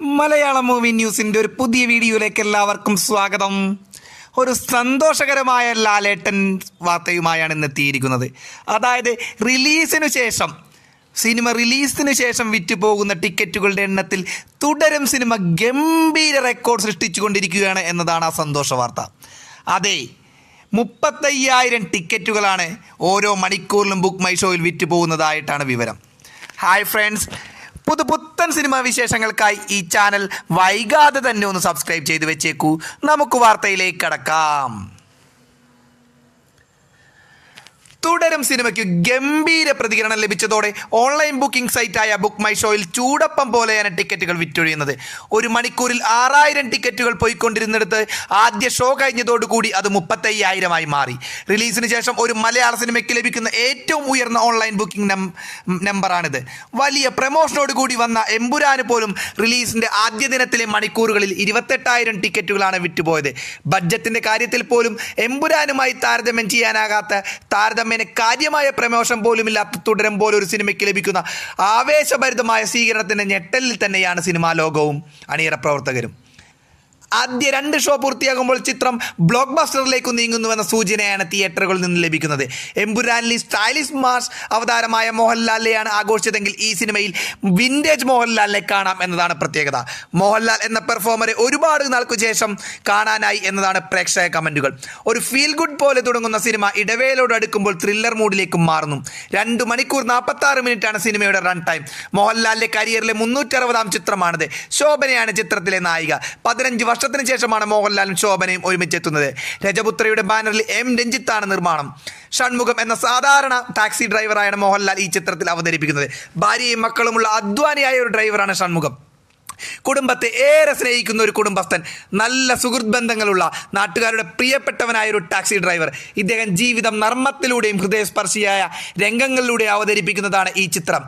Malayalam movie ന്യൂസിന്റെ ഒരു പുതിയ വീഡിയോയിലേക്ക് എല്ലാവർക്കും സ്വാഗതം. ഒരു സന്തോഷകരമായ ലാലേട്ടൻ വാർത്തയുമായാണ് ഇന്ന് എത്തിയിരിക്കുന്നത്. അതായത് റിലീസിനു ശേഷം സിനിമ റിലീസിന് ശേഷം വിറ്റുപോകുന്ന ടിക്കറ്റുകളുടെ എണ്ണത്തിൽ തുടരും സിനിമ ഗംഭീര റെക്കോർഡ് സൃഷ്ടിച്ചുകൊണ്ടിരിക്കുകയാണ് എന്നതാണ് ആ സന്തോഷ വാർത്ത. അതെ മുപ്പത്തയ്യായിരം ടിക്കറ്റുകളാണ് ഓരോ മണിക്കൂറിലും ബുക്ക് മൈ ഷോയിൽ വിറ്റ് പോകുന്നതായിട്ടാണ് വിവരം. ഹായ് ഫ്രണ്ട്സ് സിനിമാ വിശേഷങ്ങൾക്കായി ഈ ചാനൽ വൈകാതെ തന്നെ ഒന്ന് സബ്സ്ക്രൈബ് ചെയ്ത് വെച്ചേക്കൂ. നമുക്ക് വാർത്തയിലേക്ക് കടക്കാം. തുടരും സിനിമയ്ക്ക് ഗംഭീര പ്രതികരണം ലഭിച്ചതോടെ ഓൺലൈൻ ബുക്കിംഗ് സൈറ്റായ ബുക്ക് മൈ ഷോയിൽ ചൂടപ്പം പോലെയാണ് ടിക്കറ്റുകൾ വിറ്റൊഴിയുന്നത്. ഒരു മണിക്കൂറിൽ ആറായിരം ടിക്കറ്റുകൾ പോയിക്കൊണ്ടിരുന്നിടത്ത് ആദ്യ ഷോ കഴിഞ്ഞതോടുകൂടി അത് മുപ്പത്തയ്യായിരമായി മാറി. റിലീസിന് ശേഷം ഒരു മലയാള സിനിമയ്ക്ക് ലഭിക്കുന്ന ഏറ്റവും ഉയർന്ന ഓൺലൈൻ ബുക്കിംഗ് നമ്പറാണിത്. വലിയ പ്രമോഷനോട് കൂടി വന്ന എമ്പുരാന് പോലും റിലീസിന്റെ ആദ്യ ദിനത്തിലെ മണിക്കൂറുകളിൽ ഇരുപത്തെട്ടായിരം ടിക്കറ്റുകളാണ് വിറ്റുപോയത്. ബഡ്ജറ്റിന്റെ കാര്യത്തിൽ പോലും എമ്പുരാനുമായി താരതമ്യം ചെയ്യാനാകാത്ത താരതമ്യേന കാര്യമായ പ്രമോഷൻ പോലും ഇല്ലാത്ത തുടരും പോലെ ഒരു സിനിമയ്ക്ക് ലഭിക്കുന്ന ആവേശഭരിതമായ സ്വീകരണത്തിന്റെ ഞെട്ടലിൽ തന്നെയാണ് സിനിമാ ലോകവും അണിയറ പ്രവർത്തകരും. ആദ്യ രണ്ട് ഷോ പൂർത്തിയാകുമ്പോൾ ചിത്രം ബ്ലോക്ക് ബസ്റ്ററിലേക്ക് നീങ്ങുന്നുവെന്ന സൂചനയാണ് തിയേറ്ററുകളിൽ നിന്ന് ലഭിക്കുന്നത്. എമ്പുരാനിലെ സ്റ്റൈലിഷ് മാർസ് അവതാരമായ മോഹൻലാലിനെയാണ് ആഘോഷിച്ചതെങ്കിൽ ഈ സിനിമയിൽ വിന്റേജ് മോഹൻലാലിനെ കാണാം എന്നതാണ് പ്രത്യേകത. മോഹൻലാൽ എന്ന പെർഫോമറെ ഒരുപാട് നാൾക്ക് ശേഷം കാണാനായി എന്നതാണ് പ്രേക്ഷക കമന്റുകൾ ഒരു ഫീൽ ഗുഡ് പോലെ തുടങ്ങുന്ന സിനിമ ഇടവേളയോട് അടുക്കുമ്പോൾ ത്രില്ലർ മൂഡിലേക്കും മാറുന്നു. രണ്ട് മണിക്കൂർ നാൽപ്പത്താറ് മിനിറ്റാണ് സിനിമയുടെ റൺ ടൈം മോഹൻലാലിന്റെ കരിയറിലെ മുന്നൂറ്റി അറുപതാം ചിത്രമാണിത്. ശോഭനയാണ് ചിത്രത്തിലെ നായിക. പതിനഞ്ച് വർഷത്തിന് ശേഷമാണ് മോഹൻലാലും ശോഭനയും ഒരുമിച്ചെത്തുന്നത്. രജപുത്രയുടെ ബാനറിൽ എം രഞ്ജിത്താണ് നിർമ്മാണം. ഷൺമുഖം എന്ന സാധാരണ ടാക്സി ഡ്രൈവറായാണ് മോഹൻലാൽ ഈ ചിത്രത്തിൽ അവതരിപ്പിക്കുന്നത്. ഭാര്യയും മക്കളുമുള്ള അധ്വാനിയായ ഒരു ഡ്രൈവറാണ് ഷൺമുഖം. കുടുംബത്തെ ഏറെ സ്നേഹിക്കുന്ന ഒരു കുടുംബസ്ഥൻ നല്ല സുഹൃത്ത് ബന്ധങ്ങളുള്ള നാട്ടുകാരുടെ പ്രിയപ്പെട്ടവനായ ഒരു ടാക്സി ഡ്രൈവർ. ഇദ്ദേഹം ജീവിതം നർമ്മത്തിലൂടെയും ഹൃദയസ്പർശിയായ രംഗങ്ങളിലൂടെ അവതരിപ്പിക്കുന്നതാണ് ഈ ചിത്രം.